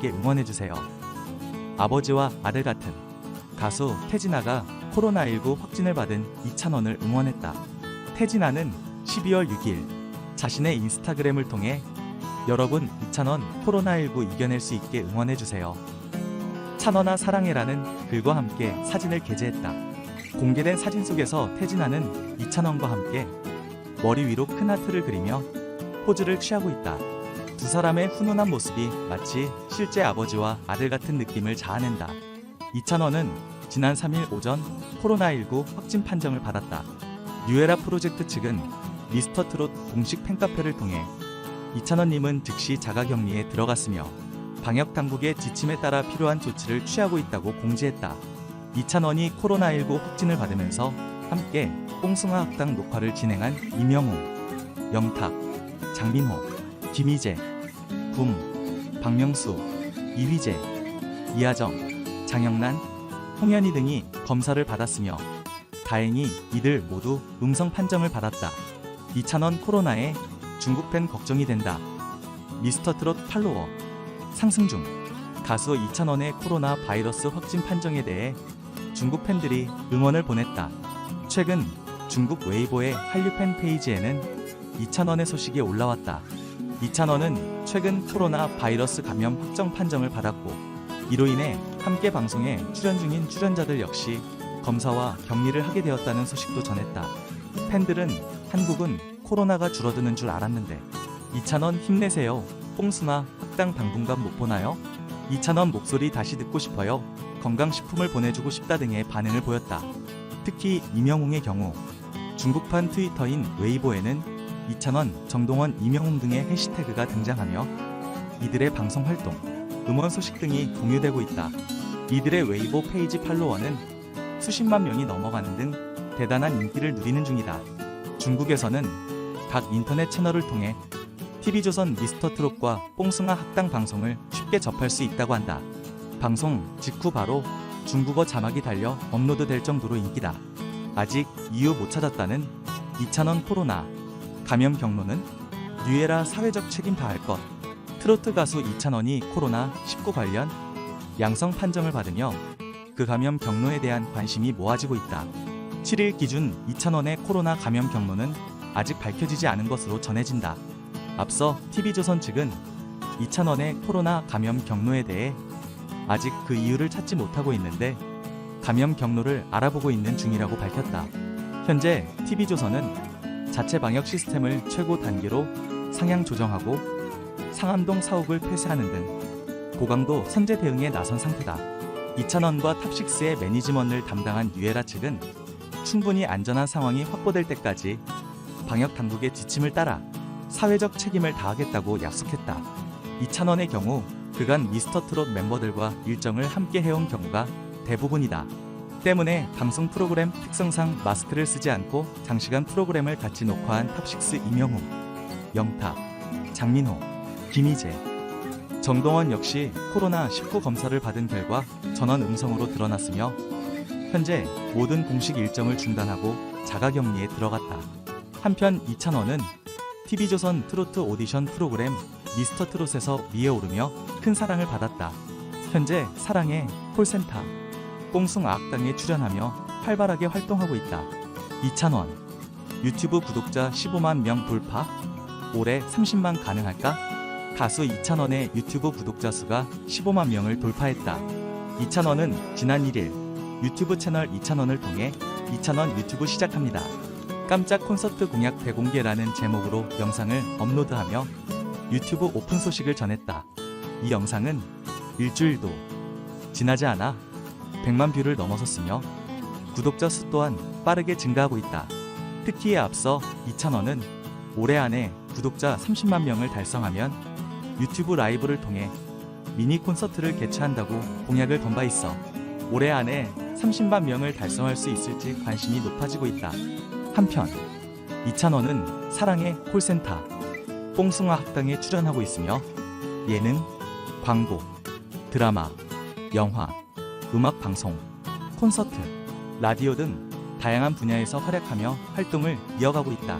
함께 응원해주세요. 아버지와 아들 같은 가수 태진아가 코로나19 확진을 받은 이찬원을 응원했다. 태진아는 12월 6일 자신의 인스타그램을 통해 여러분 이찬원 코로나19 이겨낼 수 있게 응원해주세요. 찬원아 사랑해라는 글과 함께 사진을 게재했다. 공개된 사진 속에서 태진아는 이찬원과 함께 머리 위로 큰 하트를 그리며 포즈를 취하고 있다. 두 사람의 훈훈한 모습이 마치 실제 아버지와 아들 같은 느낌을 자아낸다. 이찬원은 지난 3일 오전 코로나19 확진 판정을 받았다. 뉴에라 프로젝트 측은 미스터 트롯 공식 팬카페를 통해 이찬원님은 즉시 자가격리에 들어갔으며 방역 당국의 지침에 따라 필요한 조치를 취하고 있다고 공지했다. 이찬원이 코로나19 확진을 받으면서 함께 뽕숭아 학당 녹화를 진행한 이명웅, 영탁, 장민호, 김희재, 붐, 박명수, 이휘재, 이하정, 장영란, 홍현희 등이 검사를 받았으며 다행히 이들 모두 음성 판정을 받았다. 이찬원 코로나에 중국 팬 걱정이 된다. 미스터 트롯 팔로워 상승 중 가수 이찬원의 코로나 바이러스 확진 판정에 대해 중국 팬들이 응원을 보냈다. 최근 중국 웨이보의 한류 팬 페이지에는 이찬원의 소식이 올라왔다. 이찬원은 최근 코로나 바이러스 감염 확정 판정을 받았고 이로 인해 함께 방송에 출연 중인 출연자들 역시 검사와 격리를 하게 되었다는 소식도 전했다. 팬들은 한국은 코로나가 줄어드는 줄 알았는데 이찬원 힘내세요. 뽕숭아 학당 당분간 못 보나요? 이찬원 목소리 다시 듣고 싶어요. 건강식품을 보내주고 싶다 등의 반응을 보였다. 특히 이명웅의 경우 중국판 트위터인 웨이보에는 이찬원, 정동원, 이명웅 등의 해시태그가 등장하며 이들의 방송 활동, 음원 소식 등이 공유되고 있다. 이들의 웨이보 페이지 팔로워는 수십만 명이 넘어가는 등 대단한 인기를 누리는 중이다. 중국에서는 각 인터넷 채널을 통해 TV조선 미스터 트롯과 뽕숭아 학당 방송을 쉽게 접할 수 있다고 한다. 방송 직후 바로 중국어 자막이 달려 업로드될 정도로 인기다. 아직 이유 못 찾았다는 이찬원 코로나 감염 경로는 뉴에라 사회적 책임 다할 것. 트로트 가수 이찬원이 코로나 19 관련 양성 판정을 받으며 그 감염 경로에 대한 관심이 모아지고 있다. 7일 기준 이찬원의 코로나 감염 경로는 아직 밝혀지지 않은 것으로 전해진다. 앞서 TV조선 측은 이찬원의 코로나 감염 경로에 대해 아직 그 이유를 찾지 못하고 있는데 감염 경로를 알아보고 있는 중이라고 밝혔다. 현재 TV조선은 자체 방역 시스템을 최고 단계로 상향 조정하고 상암동 사옥을 폐쇄하는 등 고강도 선제 대응에 나선 상태다. 이찬원과 탑식스의 매니지먼트를 담당한 뉴에라 측은 충분히 안전한 상황이 확보될 때까지 방역 당국의 지침을 따라 사회적 책임을 다하겠다고 약속했다. 이찬원의 경우 그간 미스터 트롯 멤버들과 일정을 함께 해온 경우가 대부분이다. 때문에 방송 프로그램 특성상 마스크를 쓰지 않고 장시간 프로그램을 같이 녹화한 탑식스 이명웅, 영탁, 장민호, 김희재, 정동원 역시 코로나19 검사를 받은 결과 전원 음성으로 드러났으며 현재 모든 공식 일정을 중단하고 자가격리에 들어갔다. 한편 이찬원은 TV조선 트로트 오디션 프로그램 미스터 트롯에서 위에 오르며 큰 사랑을 받았다. 현재 사랑의 콜센터 뽕숭 아학당에 출연하며 활발하게 활동하고 있다. 이찬원 유튜브 구독자 15만 명 돌파 올해 30만 가능할까? 가수 이찬원의 유튜브 구독자 수가 15만 명을 돌파했다. 이찬원은 지난 1일 유튜브 채널 이찬원을 통해 이찬원 유튜브 시작합니다. 깜짝 콘서트 공약 대공개라는 제목으로 영상을 업로드하며 유튜브 오픈 소식을 전했다. 이 영상은 일주일도 지나지 않아 100만 뷰를 넘어섰으며 구독자 수 또한 빠르게 증가하고 있다. 특히 앞서 이찬원은 올해 안에 구독자 30만 명을 달성하면 유튜브 라이브를 통해 미니 콘서트를 개최한다고 공약을 건 바 있어 올해 안에 30만 명을 달성할 수 있을지 관심이 높아지고 있다. 한편 이찬원은 사랑의 콜센터 뽕숭아 학당에 출연하고 있으며 예능, 광고, 드라마, 영화, 음악 방송, 콘서트, 라디오 등 다양한 분야에서 활약하며 활동을 이어가고 있다.